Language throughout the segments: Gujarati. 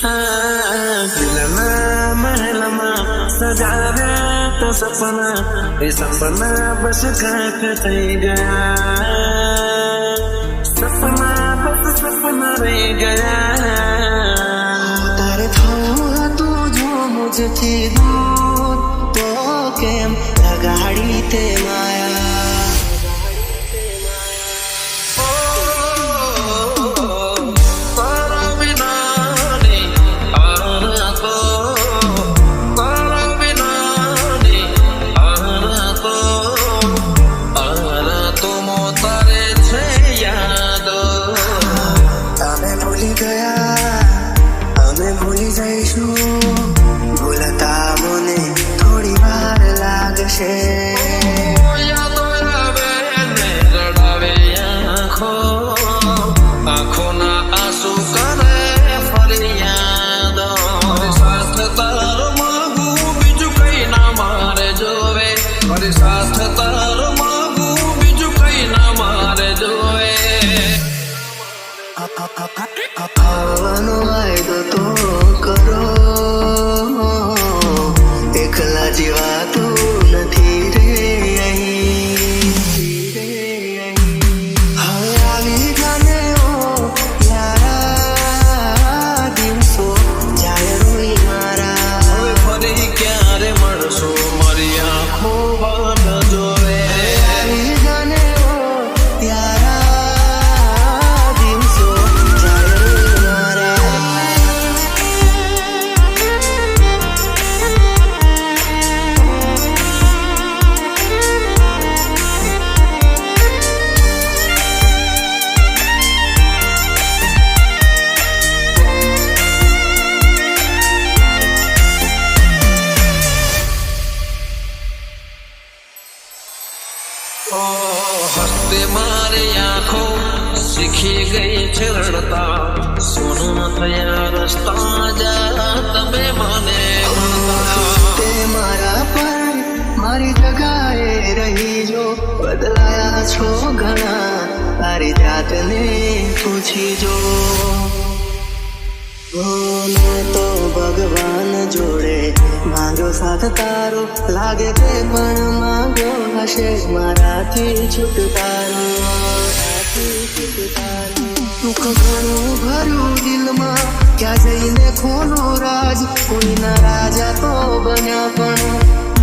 खिलना तो सपना बस गया। सपना बस सपना रह गया। था तू जो मुझे तो केम लगाड़ी ते माया? આંખોના આંસુ કરે ફરિયાદો સાથ બીજું કઈ ના મારે જોવે મારી સાથ તારો બીજું કઈ ના મારે જોવે આવવાનો વાયદો તો હસ્તે મારી આંખો શીખી ગઈ છે રડતા સોનું થયા રસ્તા જા તમે મને. તે મારા પર મારી જગાએ રહી જો બદલાયા છો ઘણા તારી જાતને પૂછી જો મેં તો ભગવાન સાથ તારો લાગે તે પણ માંગ્યો હશે મારાથી છુટકારો દુઃખ ઘણું ભર્યું દિલમાં ક્યાં જઈને ખોનો રાજ? કોઈના રાજા તો બન્યા પણ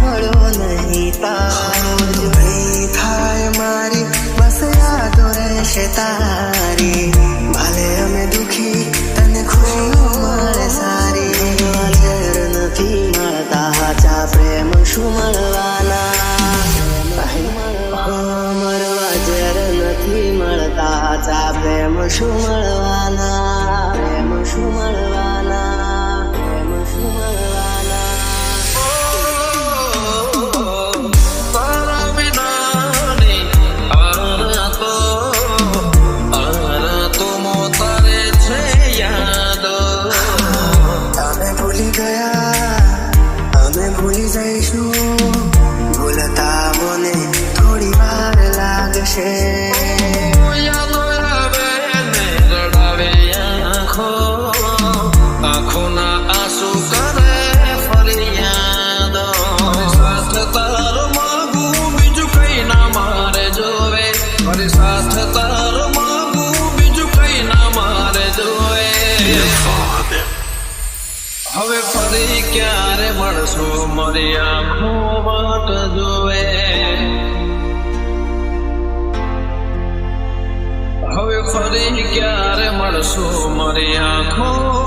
મળ્યો નહીં તારો. જોઈ થાય મારી બસ યાદો રહેશે તારી. હાચા પ્રેમ શું મળવાના? મરવા જ્યારે નથી મળતા સાચા પ્રેમ શું મળવાના? પ્રેમ શું મળવાના? હવે ફરી ક્યારે મળશો? મારી આંખો વાટ જોવે હવે ફરી ક્યારે મળશો? મારી આંખો